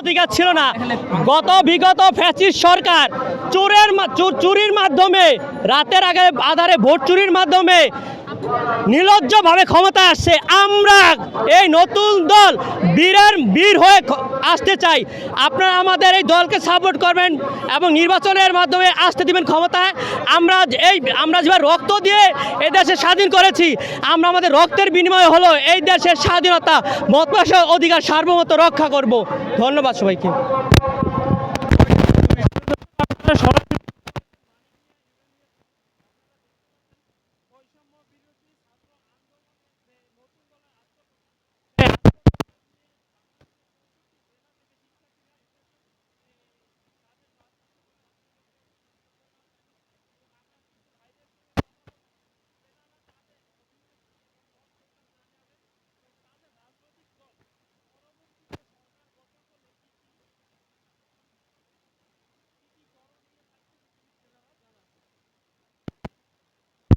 অধিকার ছিল না। গত বিগত ফ্যাসিস সরকার চোরের চুরির মাধ্যমে, রাতের আগে আধারে ভোট চুরির মাধ্যমে নির্লজ্জভাবে ক্ষমতা আসছে। আমরা এই নতুন দল বীরের বীর হয়ে আসতে চাই। আপনারা আমাদের এই দলকে সাপোর্ট করবেন এবং নির্বাচনের মাধ্যমে আসতে দিবেন ক্ষমতায়। আমরা এই, আমরা যেভাবে রক্ত দিয়ে এই দেশে স্বাধীন করেছি, আমরা আমাদের রক্তের বিনিময়ে হলো এই দেশের স্বাধীনতা মত অধিকার সার্বভৌমত্ব রক্ষা করব। ধন্যবাদ সবাইকে।